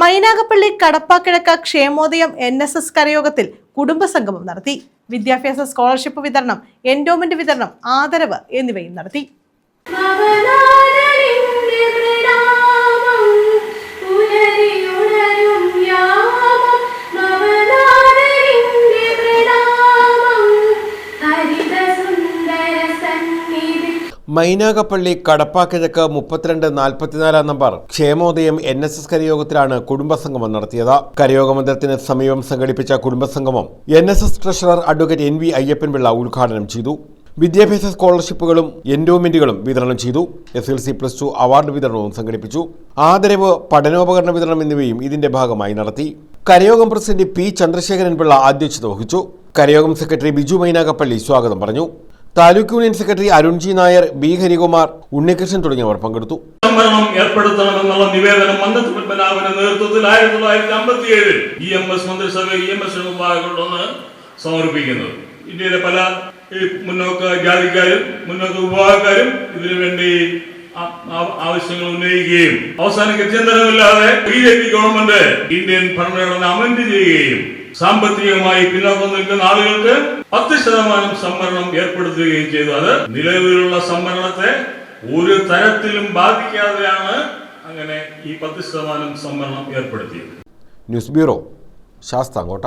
Mynagappally കടപ്പാക്കിഴക്ക Kshemodayam N S S കരയോഗത്തിൽ കുടുംബസംഗമം നടത്തി. വിദ്യാഭ്യാസ സ്കോളർഷിപ്പ് വിതരണം എൻഡോമെന്റ് വിതരണം ആദരവ് എന്നിവയും നടത്തി. സന്നിധി മൈനാഗപ്പള്ളി കടപ്പാക്കിഴക്ക് മുപ്പത്തിരണ്ട് നാൽപ്പത്തിനാലാം number Kshemodayam N S S കരയോഗത്തിലാണ് കുടുംബസംഗമം നടത്തിയത്. കരയോഗ മന്ദിരത്തിന് സമീപം സംഘടിപ്പിച്ച കുടുംബസംഗമം N S S treasurer advocate N V Ayyappanpillai ഉദ്ഘാടനം ചെയ്തു. വിദ്യാഭ്യാസ സ്കോളർഷിപ്പുകളും എൻഡോമെന്റുകളും വിതരണം ചെയ്തു. S L C plus two award വിതരണവും സംഘടിപ്പിച്ചു. ആദരവ് പഠനോപകരണ വിതരണം എന്നിവയും ഇതിന്റെ ഭാഗമായി നടത്തി. കരയോഗം പ്രസിഡന്റ് പി ചന്ദ്രശേഖരൻ പിള്ള അധ്യക്ഷത വഹിച്ചു. കരയോഗം സെക്രട്ടറി ബിജു മൈനാകപ്പള്ളി സ്വാഗതം പറഞ്ഞു. Taluk union secretary Arunji Nair B Harikumar Unnikrishnan തുടങ്ങിയവർ പങ്കെടുത്തു. സംവരണം ഏർപ്പെടുത്തണമെന്നുള്ള നിവേദനം മന്നത്ത് പത്മനാഭന്റെ നേതൃത്വത്തിൽ ആയിരത്തി തൊള്ളായിരത്തി അമ്പത്തി ഏഴിൽ ഇ എം എസ് മന്ത്രിസഭ ഇ എം എസ് വിഭാഗങ്ങളിലൊന്ന് സമർപ്പിക്കുന്നത്. ഇന്ത്യയിലെ പല മുന്നോക്ക ജാതിക്കാരും മുന്നോക്ക വിഭാഗക്കാരും ഇതിനു വേണ്ടി ആ- ആ- ആവശ്യങ്ങൾ ഉന്നയിക്കുകയും അവസാനം ഗത്യന്തരമില്ലാതെ B J P government Indian ഭരണഘടന അമെന്റ് ചെയ്യുകയും സാമ്പത്തികമായി പിന്നോക്കം നിൽക്കുന്ന ആളുകൾക്ക് പത്ത് ശതമാനം സംവരണം ഏർപ്പെടുത്തുകയും ചെയ്തു. അത് നിലവിലുള്ള സംവരണത്തെ ഒരു തരത്തിലും ബാധിക്കാതെയാണ് അങ്ങനെ ഈ പത്ത് ശതമാനം സംവരണം ഏർപ്പെടുത്തിയത്. News bureau Sasthamkotta.